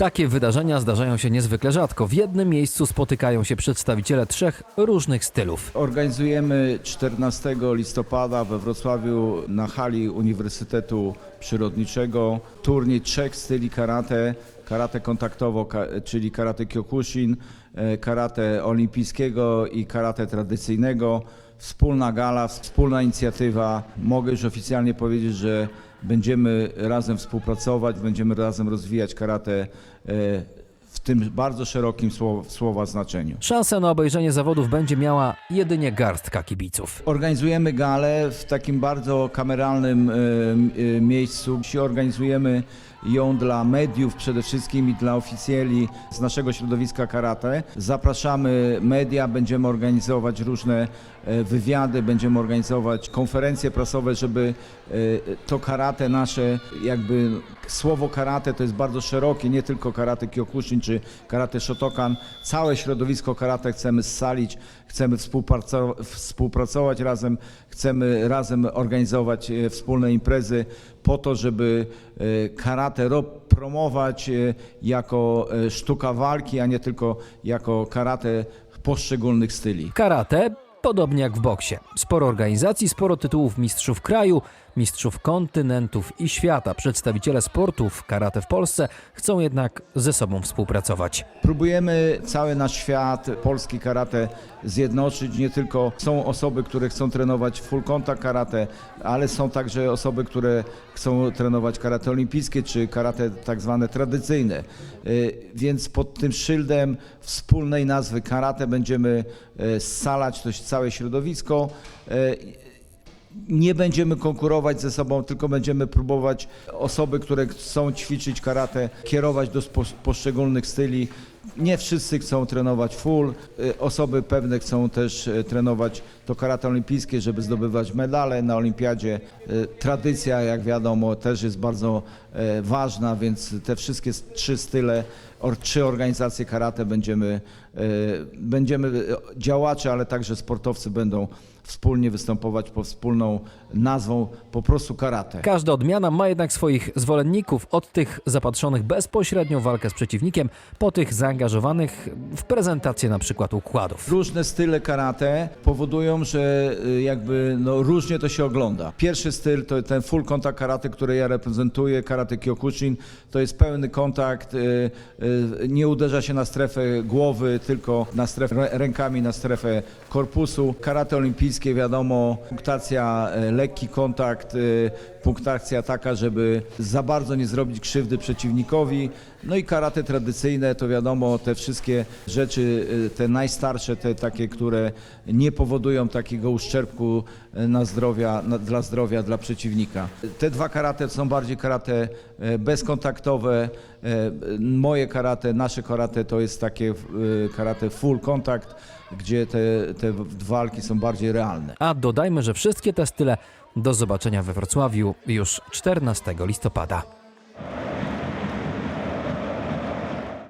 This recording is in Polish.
Takie wydarzenia zdarzają się niezwykle rzadko. W jednym miejscu spotykają się przedstawiciele trzech różnych stylów. Organizujemy 14 listopada we Wrocławiu na hali Uniwersytetu Przyrodniczego turniej trzech styli karate. Karate kontaktowo, czyli karate kyokushin, e, karate olimpijskiego i karate tradycyjnego. Wspólna gala, wspólna inicjatywa. Mogę już oficjalnie powiedzieć, że będziemy razem współpracować, będziemy razem rozwijać karate w tym bardzo szerokim słowa, słowa znaczeniu. Szansę na obejrzenie zawodów będzie miała jedynie garstka kibiców. Organizujemy galę w takim bardzo kameralnym miejscu. Dzisiaj organizujemy ją dla mediów przede wszystkim i dla oficjeli z naszego środowiska karate. Zapraszamy media, będziemy organizować różne e, wywiady, będziemy organizować konferencje prasowe, żeby e, to karate nasze, jakby słowo karate to jest bardzo szerokie, nie tylko karate kyokushin czy karate shotokan. Całe środowisko karate chcemy scalić, chcemy współpraco- współpracować razem, chcemy razem organizować e, wspólne imprezy po to, żeby e, karate ro- promować e, jako sztuka walki, a nie tylko jako karate poszczególnych styli. Karate, podobnie jak w boksie. Sporo organizacji, sporo tytułów mistrzów kraju, mistrzów kontynentów i świata. Przedstawiciele sportów karate w Polsce chcą jednak ze sobą współpracować. Próbujemy cały nasz świat, polski karate zjednoczyć. Nie tylko są osoby, które chcą trenować full contact karate, ale są także osoby, które chcą trenować karate olimpijskie czy karate tak zwane tradycyjne. Y, Więc pod tym szyldem wspólnej nazwy karate będziemy y, scalać to całe środowisko. Nie będziemy konkurować ze sobą, tylko będziemy próbować osoby, które chcą ćwiczyć karate, kierować do poszczególnych styli. Nie wszyscy chcą trenować full, y, osoby pewne chcą też y, trenować to karate olimpijskie, żeby zdobywać medale na olimpiadzie. Y, Tradycja, jak wiadomo, też jest bardzo ważna, więc te wszystkie trzy style, trzy organizacje karate będziemy, będziemy działacze, ale także sportowcy będą wspólnie występować pod wspólną nazwą po prostu karate. Każda odmiana ma jednak swoich zwolenników, od tych zapatrzonych bezpośrednio w walkę z przeciwnikiem, po tych zaangażowanych w prezentację na przykład układów. Różne style karate powodują, że y, jakby no, różnie to się ogląda. Pierwszy styl to ten full contact karate, który ja reprezentuję, karate kyokushin, to jest pełny kontakt, y, y, nie uderza się na strefę głowy, tylko na strefę rę- rękami, na strefę korpusu. Karate olimpijskie, wiadomo, punktacja, lekki kontakt, punktacja taka, żeby za bardzo nie zrobić krzywdy przeciwnikowi. No i karate tradycyjne, to wiadomo, te wszystkie rzeczy, y, te najstarsze, te takie, które nie powodują takiego uszczerbku y, na zdrowia, na, dla zdrowia, dla przeciwnika. Te dwa karate są bardziej karate e, bezkontaktowe. Moje karate, nasze karate to jest takie y, karate full contact, gdzie te, te walki są bardziej realne. A dodajmy, że wszystkie te style do zobaczenia we Wrocławiu już 14 listopada.